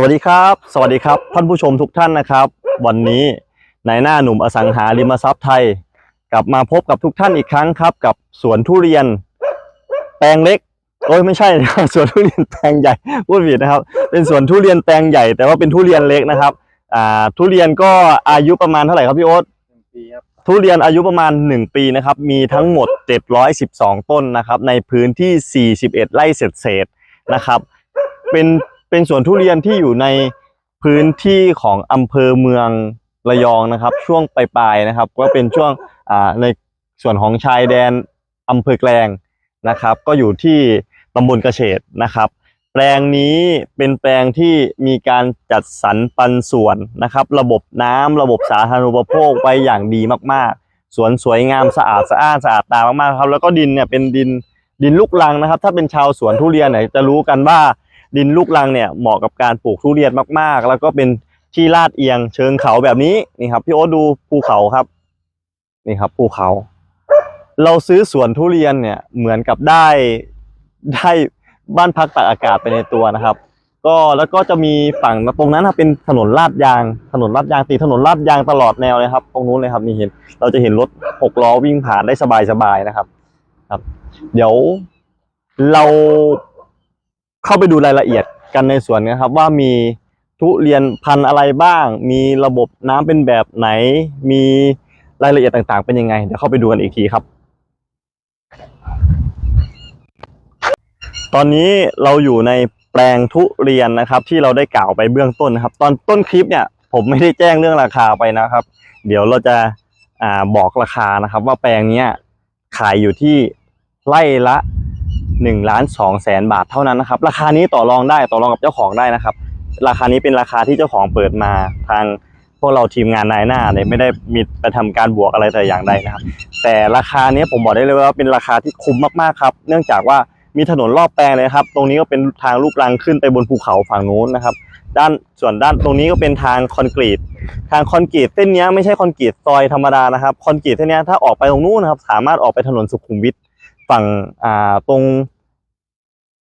สวัสดีครับ สวัสดีครับ ท่านผู้ชมทุกท่านนะครับ วันนี้นายหน้าหนุ่มอสังหาริมทรัพย์ไทย กลับมาพบกับทุกท่านอีกครั้งครับ กับสวนทุเรียน แปลงเล็กโอ้ยไม่ใช่นะครับสวนทุเรียนแปลงใหญ่พูดผิดนะครับ เป็นสวนทุเรียนแปลงใหญ่แต่ว่าเป็นทุเรียนเล็กนะครับอ่าทุเรียนก็อายุประมาณเท่าไหร่ครับพี่โอ๊ตหนึ่งปีครับทุเรียนอายุประมาณ 1 ปีนะครับมีทั้งหมด 712 ต้นนะครับในพื้นที่ 41 ไร่เศษๆนะครับ เป็น เป็นสวนทุเรียนที่อยู่ในพื้นที่ของอำเภอเมืองระยองนะครับ ช่วงปลายๆนะครับ ก็เป็นช่วงอ่าในส่วนของชายแดนอำเภอแกลงนะครับ ก็อยู่ที่ตำบลกระเฉดนะครับ แปลงนี้เป็นแปลงที่มีการจัดสรรปันส่วนนะครับ ระบบน้ำระบบสาธารณูปโภคไว้อย่างดีมากๆ สวนสวยงามสะอาดสะอ้านสะอาดตามากๆครับแล้วก็ดินเนี่ยเป็นดินดินลูกรังนะครับ ถ้าเป็นชาวสวนทุเรียนเนี่ยจะรู้กันว่า ดินลูกรังเนี่ยเหมาะกับการปลูกทุเรียนมากๆ แล้วก็เป็นที่ลาดเอียงเชิงเขาแบบนี้นี่ครับพี่โอ๊ตดูภูเขาครับ นี่ครับภูเขา เราซื้อสวนทุเรียนเนี่ยเหมือนกับได้ได้บ้านพักตากอากาศไปในตัวนะครับ ก็แล้วก็จะมีฝั่งตรงนั้นนะเป็นถนนลาดยาง ถนนลาดยางตีถนนลาดยางตลอดแนวเลยครับ ตรงนู้นเลยครับนี่เห็น เราจะเห็นรถหกล้อวิ่งผ่านได้สบายๆนะครับ ครับ เดี๋ยวเรา เข้าไปดูรายละเอียดกันในสวนนะครับ ว่ามีทุเรียนพันธุ์อะไรบ้าง มีระบบน้ำเป็นแบบไหน มีรายละเอียดต่างๆ เป็นยังไงเดี๋ยวเข้าไปดูกันอีกทีครับ ตอนนี้เราอยู่ในแปลงทุเรียนนะครับ ที่เราได้กล่าวไปเบื้องต้นนะครับ ตอนต้นคลิปเนี่ย ผมไม่ได้แจ้งเรื่องราคาไปนะครับ เดี๋ยวเราจะอ่าบอกราคานะครับ ว่าแปลงเนี้ยขายอยู่ที่ไร่ละ หนึ่งล้านสองแสนบาทเท่านั้นนะครับ ราคานี้ต่อรองได้ต่อรองกับเจ้าของได้นะครับ ราคานี้เป็นราคาที่เจ้าของเปิดมาทางพวกเราทีมงานนายหน้าเนี่ยไม่ได้มีไปทำการบวกอะไรแต่อย่างใดนะครับ แต่ราคานี้ผมบอกได้เลยว่าเป็นราคาที่คุ้มมากๆครับ เนื่องจากว่ามีถนนรอบแปลงเลยครับ ตรงนี้ก็เป็นทางลูกรังขึ้นไปบนภูเขาฝั่งนู้นนะครับ ด้านส่วนด้านตรงนี้ก็เป็นทางคอนกรีต ทางคอนกรีตเส้นนี้ไม่ใช่คอนกรีตซอยธรรมดานะครับ คอนกรีตเส้นนี้ถ้าออกไปตรงนู้นนะครับ สามารถออกไปถนนสุขุมวิท ฝั่งอ่าตรง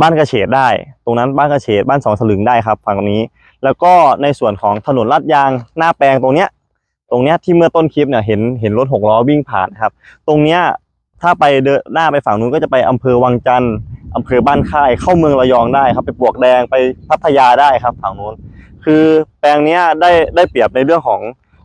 บ้านกระเฉดได้ ตรงนั้นบ้านกระเฉดบ้านสองสลึงได้ครับ ฝั่งนี้ แล้วก็ในส่วนของถนนลาดยางหน้าแปลงตรงเนี้ย ตรงเนี้ยที่เมื่อต้นคลิปเนี่ยเห็นเห็นรถหกล้อวิ่งผ่านครับ ตรงเนี้ยถ้าไปเดินหน้าไปฝั่งนู้นก็จะไปอำเภอวังจันทร์อำเภอบ้านค่ายเข้าเมืองระยองได้ครับ ไปปวกแดงไปพัทยาได้ครับฝั่งนู้นคือแปลงเนี้ยได้ได้เปรียบในเรื่องของ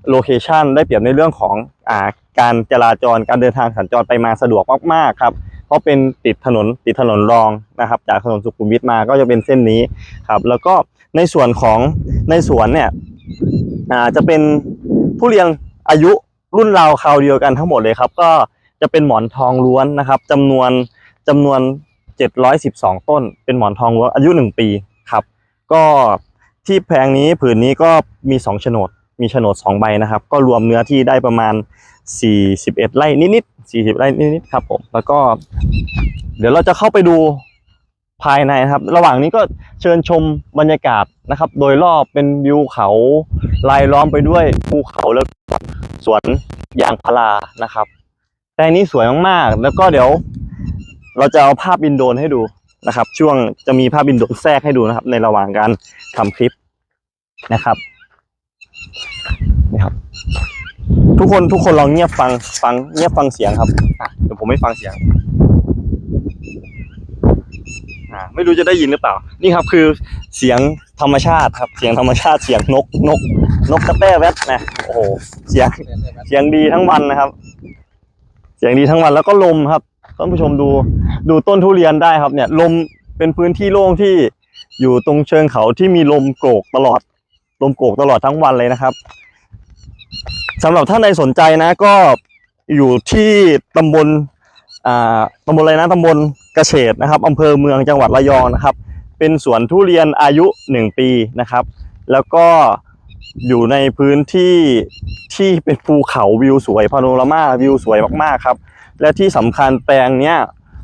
โลเคชันได้เปรียบในเรื่องของอ่าการจราจรการเดินทางสัญจรไปมาสะดวกมากๆครับ เพราะเป็นติดถนนติดถนนรองนะครับ จากถนนสุขุมวิทมาก็จะเป็นเส้นนี้ครับ แล้วก็ในส่วนของในสวนเนี่ยจะเป็นทุเรียนอายุรุ่นราวคราวเดียวกันทั้งหมดเลยครับ ก็จะเป็นหมอนทองล้วนนะครับจำนวนจำนวน 712 ต้น เป็นหมอนทองล้วนอายุ 1 ปีครับ ก็ที่แพงนี้ผืนนี้ก็มี2โฉนด มีโฉนด 2 ใบนะครับ ก็รวมเนื้อที่ได้ประมาณ 41 ไร่นิดๆ40 ไร่นิดๆครับผม แล้วก็ เดี๋ยวเราจะเข้าไปดูภายในนะครับ ระหว่างนี้ก็เชิญชมบรรยากาศนะครับ โดยรอบเป็นวิวเขารายล้อมไปด้วยภูเขาแล้วสวนยางพารานะครับแต่อันนี้สวยมากๆ แล้วก็เดี๋ยว เราจะเอาภาพบินโดรนให้ดูนะครับ ช่วงจะมีภาพบินโดรนแทรกให้ดูนะครับ ในระหว่างการทำคลิปนะครับนี่ครับ ทุกคนทุกคนลองเงียบฟังฟังเงียบฟังเสียงครับอะเดี๋ยวผมไม่ฟังเสียงอ่าไม่รู้จะได้ยินหรือเปล่า นี่ครับคือเสียงธรรมชาติครับ เสียงธรรมชาติเสียงนกนก นกกระแต้แวดนะโอ้โหเสียงเสียงดีทั้งวันนะครับ เสียงดีทั้งวันแล้วก็ลมครับท่านผู้ชมดูดูต้นทุเรียนได้ครับ เนี่ย ลมเป็นพื้นที่โล่งที่อยู่ตรงเชิงเขาที่มีลมโกรกตลอด ลมโกรกตลอดทั้งวันเลยนะครับ สำหรับท่านใดสนใจนะก็อยู่ที่ตำบลอ่าตำบลอะไรนะตำบลเกษตรนะครับอำเภอเมืองจังหวัดระยองนะครับ เป็นสวนทุเรียนอายุหนึ่งปีนะครับ แล้วก็อยู่ในพื้นที่ที่เป็นภูเขาวิวสวยพาโนรามาวิวสวยมากๆครับ และที่สำคัญแปลงเนี้ย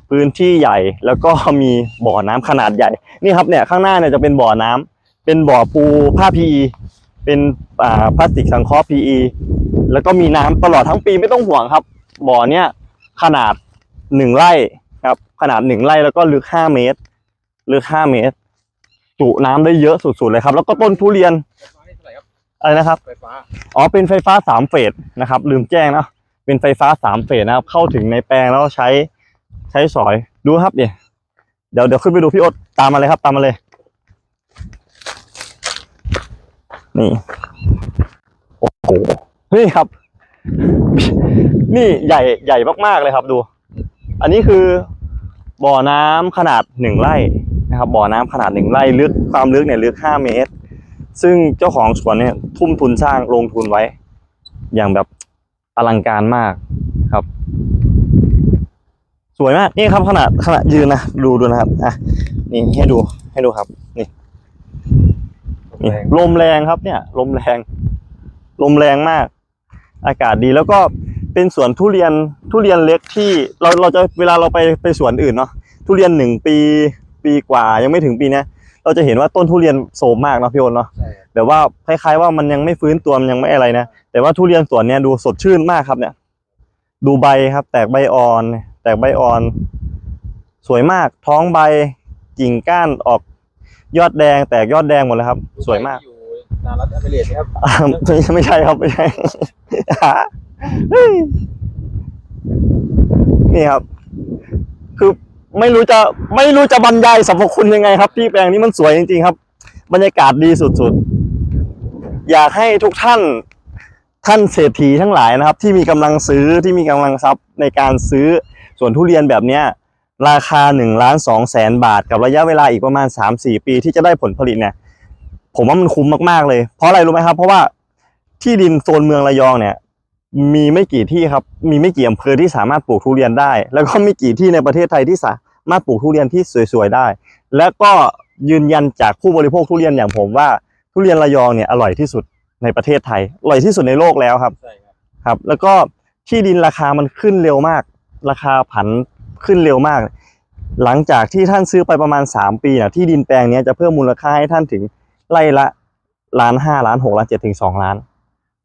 พื้นที่ใหญ่แล้วก็มีบ่อน้ำขนาดใหญ่นี่ครับเนี่ยข้างหน้าเนี่ยจะเป็นบ่อน้ำเป็นบ่อปูผ้า PE เป็นพลาสติกสังเคราะห์ PE แล้วก็มีน้ำตลอดทั้งปีไม่ต้องห่วงครับ บ่อเนี้ยขนาดหนึ่งไร่ครับ ขนาดหนึ่งไร่แล้วก็ลึกห้าเมตรลึกห้าเมตร จุน้ำได้เยอะสุดๆเลยครับ แล้วก็ต้นทุเรียนไฟฟ้านี่เท่าไหร่ครับอะไรนะครับไฟฟ้าอ๋อเป็นไฟฟ้าสามเฟสนะครับ ลืมแจ้งเนอะเป็นไฟฟ้าสามเฟสนะครับ เข้าถึงในแปลงแล้วใช้ใช้สอยดูครับเนี่ยเดี๋ยวเดี๋ยวขึ้นไปดูพี่โอ๊ตตามมาเลยครับ ตามมาเลย นี่ โอ้โห นี่ครับ นี่ใหญ่ใหญ่มากๆเลยครับดู อันนี้คือบ่อน้ำขนาดหนึ่งไร่นะครับ บ่อน้ำขนาดหนึ่งไร่ลึกความลึกเนี่ยลึกห้าเมตร ซึ่งเจ้าของสวนเนี่ยทุ่มทุนสร้างลงทุนไว้ อย่างแบบอลังการมากครับ สวยมากนี่ครับขนาดขนาดยืนนะดูดูนะครับอะนี่ให้ดูให้ดูครับ นี่นี่แรงลมแรงครับเนี่ย ลมแรง ลมแรงมาก อากาศดีแล้วก็เป็นสวนทุเรียนทุเรียนเล็กที่เราเราจะเวลาเราไปไปสวนอื่นเนาะทุเรียนหนึ่งปีปีกว่ายังไม่ถึงปีเนี้ยเราจะเห็นว่าต้นทุเรียนโสมมากเนาะพี่โอนเนาะใช่ครับแบบว่าคล้ายๆว่ามันยังไม่ฟื้นตัวมันยังไม่อะไรนะแต่ว่าทุเรียนสวนเนี้ยดูสดชื่นมากครับเนี่ย ดูใบครับ แตกใบอ่อน แตกใบอ่อน สวยมากท้องใบกิ่งก้านออกยอดแดง แตกยอดแดงหมดเลยครับ สวยมากอยู่ นารัตอเมริกนะครับอ่าไม่ไม่ใช่ครับไม่ใช่ฮ้ยนี่ครับ คือไม่รู้จะไม่รู้จะบรรยายสรรพคุณยังไงครับ ที่แปลงนี้มันสวยจริงๆครับ บรรยากาศดีสุดๆ อยากให้ทุกท่านท่านเศรษฐีทั้งหลายนะครับ ที่มีกำลังซื้อที่มีกำลังทรัพย์ในการซื้อสวนทุเรียนแบบเนี้ยราคา1ล้าน2แสนบาท กับระยะเวลาอีกประมาณ 3-4 ปีที่จะได้ผลผลิตเนี่ย ผมว่ามันคุ้มมากๆเลย เพราะอะไรรู้ไหมครับ เพราะว่าที่ดินโซนเมืองระยองเนี่ย มีไม่กี่ที่ครับ มีไม่กี่อำเภอที่สามารถปลูกทุเรียนได้ แล้วก็ไม่กี่ที่ในประเทศไทยที่สามารถปลูกทุเรียนที่สวยๆได้ และก็ยืนยันจากผู้บริโภคทุเรียนอย่างผมว่าทุเรียนระยองเนี่ยอร่อยที่สุดในประเทศไทย อร่อยที่สุดในโลกแล้วครับใช่ครับครับ แล้วก็ที่ดินราคามันขึ้นเร็วมาก ราคาผันขึ้นเร็วมาก หลังจากที่ท่านซื้อไปประมาณ 3 ปีเนี่ยที่ดินแปลงเนี้ยจะเพิ่มมูลค่าให้ท่านถึง ไร่ละล้านห้าล้านหกล้านเจ็ดถึงสองล้าน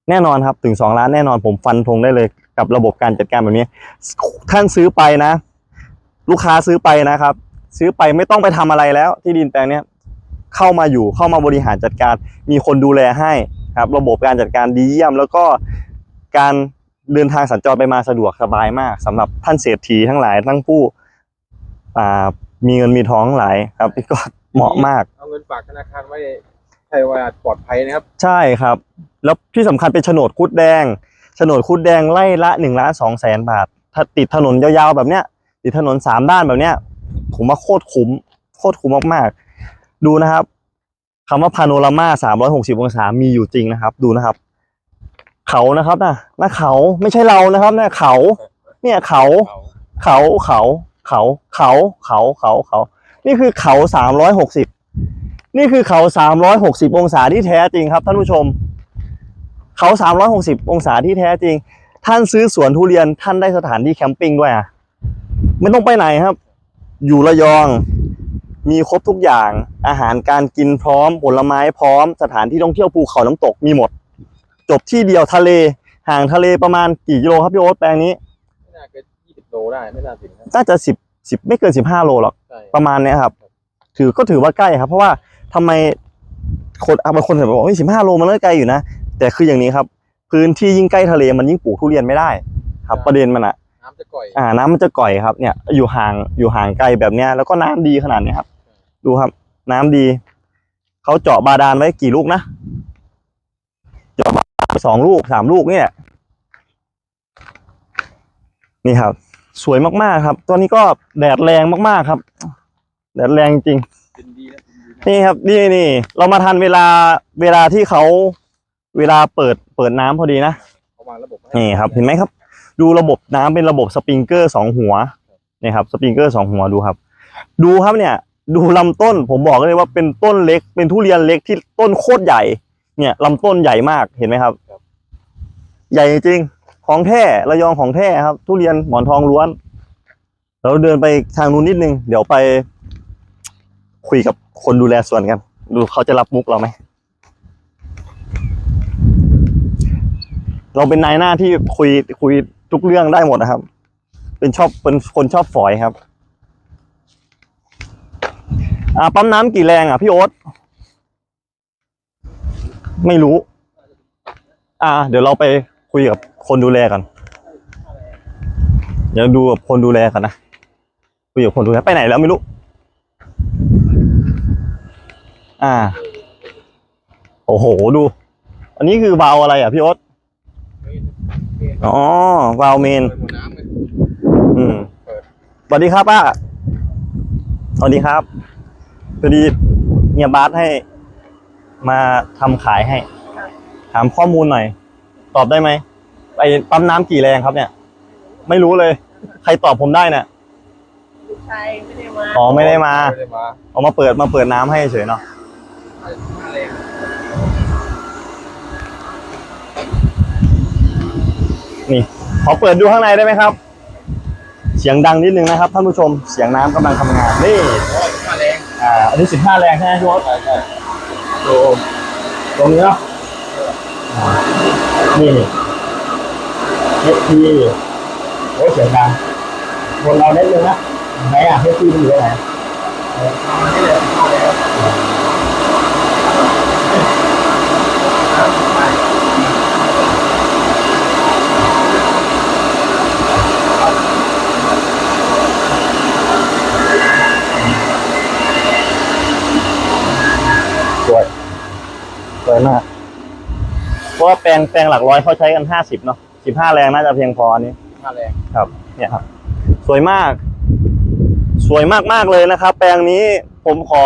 แน่นอนครับถึงสองล้านแน่นอนผมฟันธงได้เลยกับระบบการจัดการแบบนี้ ท่านซื้อไปนะ ลูกค้าซื้อไปนะครับ ซื้อไปไม่ต้องไปทำอะไรแล้ว ที่ดินแปลงเนี้ยเข้ามาอยู่เข้ามาบริหารจัดการ มีคนดูแลให้ครับ ระบบการจัดการดีเยี่ยม แล้วก็การเดินทางสัญจรไปมาสะดวกสบายมากสำหรับท่านเศรษฐีทั้งหลายทั้งผู้มีเงินมีท้องหลายครับก็เหมาะมาก เงินฝากธนาคารไว้ใช่ว่าปลอดภัยนะครับ ใช่ครับ แล้วที่สำคัญเป็นโฉนดคุดแดงโฉนดคุดแดงไล่ละหนึ่งล้านสองแสนบาท ถ้าติดถนนยาวๆแบบเนี้ย ติดถนนสามด้านแบบเนี้ยผมว่าโคตรคุ้มโคตรคุ้มมากๆ ดูนะครับคำว่าพาโนรามาสามร้อยหกสิบองศามีอยู่จริงนะครับ ดูนะครับ เขานะครับนะหน้าเขาไม่ใช่เรานะครับนะเขา เนี่ยเขา เขาเขา เขาเขาเขาเขาเขาเขานี่คือเขาสามร้อยหกสิบ นี่คือเขาสามร้อยหกสิบองศาที่แท้จริงครับท่านผู้ชม เขาสามร้อยหกสิบองศาที่แท้จริง ท่านซื้อสวนทุเรียนท่านได้สถานที่แคมปิ้งด้วยอะไม่ต้องไปไหนครับ อยู่ระยอง มีครบทุกอย่าง อาหารการกินพร้อม ผลไม้พร้อม สถานที่ท่องเที่ยวภูเขาน้ำตกมีหมด จบที่เดียวทะเล ห่างทะเลประมาณกี่กิโลครับพี่โอ๊ตแปลงนี้ ไม่น่าเกินยี่สิบโลได้ ไม่น่าถึงนะน่าจะสิบสิบไม่เกินสิบห้าโลหรอกใช่ประมาณเนี้ยครับ ถือก็ถือว่าใกล้ครับ เพราะว่า ทำไมคนอะบางคนเห็นบอกว่าสิบห้าโลมันก็ไกลอยู่นะ แต่คืออย่างนี้ครับ พื้นที่ยิ่งใกล้ทะเลมันยิ่งปลูกทุเรียนไม่ได้ ครับประเด็นมันอะน้ำจะก่อยอ่าน้ำมันจะก่อยครับเนี่ยอยู่ห่างอยู่ห่างไกลแบบเนี้ยแล้วก็น้ำดีขนาดเนี้ยครับ ดูครับ น้ำดีเขาเจาะบาดาลไว้กี่ลูกนะเจาะบาดาลไปสองลูกสามลูกเนี่ย นี่ครับ สวยมากๆครับ ตัวนี้ก็แดดแรงมากๆครับ แดดแรงจริงดิ นดีนะดินดีนะนี่ครับนี่นี่ เรามาทันเวลาเวลาที่เขาเวลาเปิดเปิดน้ำพอดีนะเขาวางระบบให้นี่ครับเห็นไหมครับ ดูระบบน้ำเป็นระบบสปริงเกอร์สองหัวนี่ครับสปริงเกอร์สองหัวดูครับ ดูครับเนี่ย ดูลำต้นผมบอกเลยว่าเป็นต้นเล็ก เป็นทุเรียนเล็กที่ต้นโคตรใหญ่ เนี่ยลำต้นใหญ่มากเห็นไหมครับ ใหญ่จริงของแท้ระยองของแท้ครับ ทุเรียนหมอนทองล้วนเราเดินไปทางนู้นนิดนึง เดี๋ยวไปคุยกับ คนดูแลสวนกันดูเขาจะรับมุกเราไหม เราเป็นนายหน้าที่คุยคุยทุกเรื่องได้หมดนะครับ เป็นชอบเป็นคนชอบฝอยครับ อ่าปั๊มน้ำกี่แรงอะพี่โอ๊ตไม่รู้ อ่า เดี๋ยวเราไปคุยกับคนดูแลกันเดี๋ยวดูกับคนดูแลกันนะคุยกับคนดูแลไปไหนแล้วไม่รู้ อ่า โอ้โหดู อันนี้คือวาล์วอะไรอะพี่โอ๊ตอ๋อวาล์วเมนเปิดหัวน้ำเลยอืมเปิดสวัสดีครับป้าสวัสดีครับพอดีเฮียบาสให้ มาทำขายให้ ถามข้อมูลหน่อย ตอบได้ไหมไปปั๊มน้ำกี่แรงครับเนี่ย ไม่รู้เลย ใครตอบผมได้เนี่ยลูกชายไม่ได้มาอ๋อไม่ได้มาไม่ได้มาเอามาเปิดมาเปิดน้ำให้เฉยเนาะ แรนี่ ขอเปิดดูข้างในได้ไหมครับ เสียงดังนิดนึงนะครับท่านผู้ชม เสียงน้ำกำลังทำงาน นี่ แรงอ่า อันนี้สิบห้าแรงใช่ไหมพี่โอ๊ตใช่ใช่ดูตรงนี้เนาะอ่านี่เฮทีโอ้ยเสียงดังบนเราเล่นเลยนะไหนอะเฮทีมันอยู่ไหนเลยมาแล้ว สวยสวยมาก เพราะ ว่าแปลงแปลงหลักร้อยเขาใช้กันห้าสิบเนาะสิบห้าแรงน่าจะเพียงพออันนี้มาแรงครับ เนี่ยครับ สวยมาก สวยมากๆเลยนะครับ แปลงนี้ผมขอ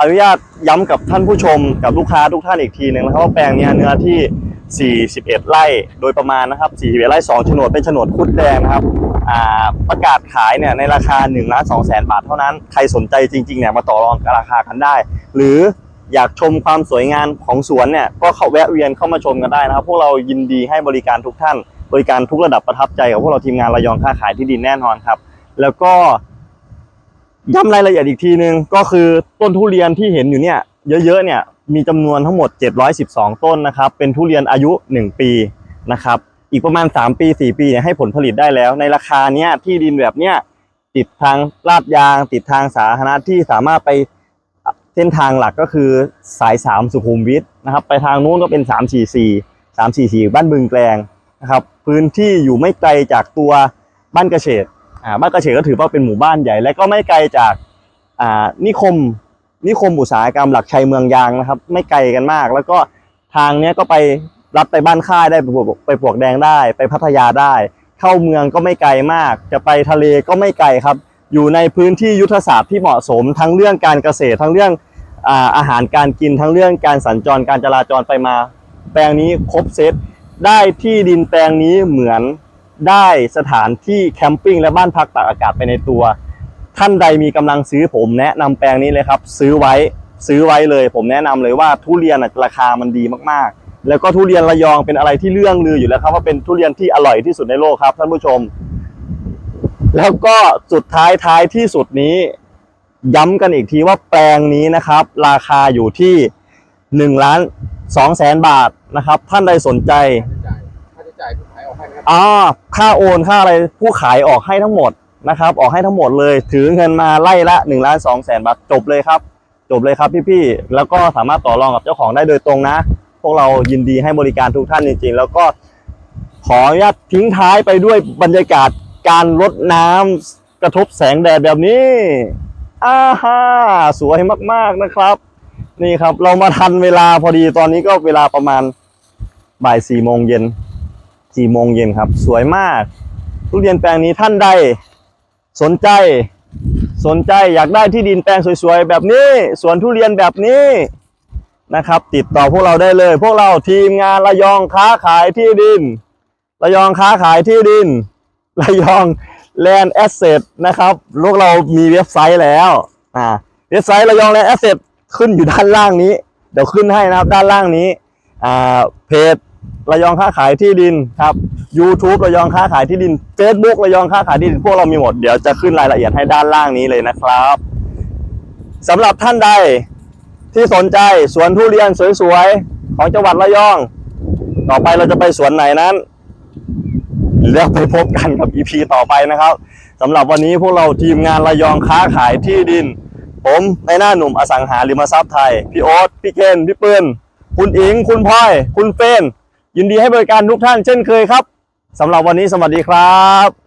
อนุญาตย้ำกับท่านผู้ชมกับลูกค้าทุกท่านอีกทีหนึ่งนะครับว่าแปลงเนี้ยเนื้อที่ 41 ไร่โดยประมาณนะครับ 41 ไร่2โฉนดเป็นโฉนดคุดแดงนะครับอ่าประกาศขายเนี่ยในราคา1ล้าน2แสนบาทเท่านั้น ใครสนใจจริงๆเนี่ยมาต่อรองกับราคากันได้ หรือ อยากชมความสวยงามของสวนเนี่ยก็เข้าแวะเวียนเข้ามาชมกันได้นะครับ พวกเรายินดีให้บริการทุกท่าน บริการทุกระดับประทับใจกับพวกเราทีมงานระยองค้าขายที่ดินแน่นอนครับ แล้วก็ย้ำรายละเอียดอีกทีนึงก็คือต้นทุเรียนที่เห็นอยู่เนี่ยเยอะๆเนี่ยมีจำนวนทั้งหมด 712 ต้นนะครับ เป็นทุเรียนอายุ 1 ปีนะครับ อีกประมาณ 3 ปี 4 ปีเนี่ยให้ผลผลิตได้แล้ว ในราคาเนี้ยที่ดินแบบเนี้ยติดทางลาดยาง ติดทางสาธารณะที่สามารถไป เส้นทางหลักก็คือสาย 3 สุขุมวิทนะครับ ไปทางนู้นก็เป็น 344 344 บ้านบึงแกลงนะครับพื้นที่อยู่ไม่ไกลจากตัวบ้านกระเฉดอ่าบ้านกระเฉดก็ถือว่าเป็นหมู่บ้านใหญ่ และก็ไม่ไกลจากอ่านิคมนิคมอุตสาหกรรมหลักชัยเมืองยางนะครับ ไม่ไกลกันมาก แล้วก็ทางเนี้ยก็ไปรับไปบ้านค่ายได้ไปปวกไปปวกแดงได้ ไปพัทยาได้ เข้าเมืองก็ไม่ไกลมาก จะไปทะเลก็ไม่ไกลครับ อยู่ในพื้นที่ยุทธศาสตร์ที่เหมาะสมทั้งเรื่องการเกษตรทั้งเรื่องอาหารการกินทั้งเรื่องการสัญจรการจราจรไปมา แปลงนี้ครบเซตได้ที่ดินแปลงนี้เหมือนได้สถานที่แคมปิ้งและบ้านพักตากอากาศไปในตัว ท่านใดมีกำลังซื้อผมแนะนำแปลงนี้เลยครับ ซื้อไว้ซื้อไว้เลย ผมแนะนำเลยว่าทุเรียนราคามันดีมากๆ แล้วก็ทุเรียนระยองเป็นอะไรที่เรื่องลืออยู่แล้วครับว่าเป็นทุเรียนที่อร่อยที่สุดในโลกครับท่านผู้ชม แล้วก็สุดท้ายท้ายที่สุดนี้ ย้ำกันอีกทีว่าแปลงนี้นะครับ ราคาอยู่ที่1ล้าน2แสนบาทนะครับ ท่านใดสนใจค่าใช้จ่ายค่าใช้จ่ายผู้ขายออกให้นะครับอ่าค่าโอนค่าอะไรผู้ขายออกให้ทั้งหมดนะครับ ออกให้ทั้งหมดเลย ถือเงินมาไล่ละ1นึ่งล้านสองแสนบาทจบเลยครับ จบเลยครับพี่ๆแล้วก็สามารถต่อรองกับเจ้าของได้โดยตรงนะ พวกเรายินดีให้บริการทุกท่านจริงๆ แล้วก็ขออนุญาตทิ้งท้ายไปด้วยบรรยากาศ การรดน้ำกระทบแสงแดดแบบนี้อ้าฮ่าสวยมากๆนะครับ นี่ครับเรามาทันเวลาพอดีตอนนี้ก็เวลาประมาณบ่ายสี่โมงเย็นสี่โมงเย็นครับ สวยมากทุเรียนแปลงนี้ท่านใด สนใจ สนใจอยากได้ที่ดินแปลงสวยๆแบบนี้สวนทุเรียนแบบนี้นะครับ ติดต่อพวกเราได้เลย พวกเราทีมงานระยองค้าขายที่ดิน ระยองค้าขายที่ดิน ระยองแลนด์แอสเซทนะครับพวกเรามีเว็บไซต์แล้วอ่าเว็บไซต์ระยองแลนด์แอสเซทขึ้นอยู่ด้านล่างนี้ เดี๋ยวขึ้นให้นะครับด้านล่างนี้อ่าเพจระยองค้าขายที่ดินครับ YouTube ระยองค้าขายที่ดิน Facebook ระยองค้าขายที่ดินพวกเรามีหมดเดี๋ยวจะขึ้นรายละเอียดให้ด้านล่างนี้เลยนะครับสำหรับท่านใดที่สนใจสวนทุเรียนสวยๆของจังหวัดระยอง ต่อไปเราจะไปสวนไหนนั้น แล้วไปพบกันกับ EP ต่อไปนะครับสำหรับวันนี้พวกเราทีมงานระยองค้าขายที่ดิน ผมในหน้าหนุ่มอสังหาริมทรัพย์ไทย พี่โอ๊ตพี่เคนพี่ปืนคุณอิง คุณพลอย คุณเฟนยินดีให้บริการทุกท่านเช่นเคยครับสำหรับวันนี้สวัสดีครับ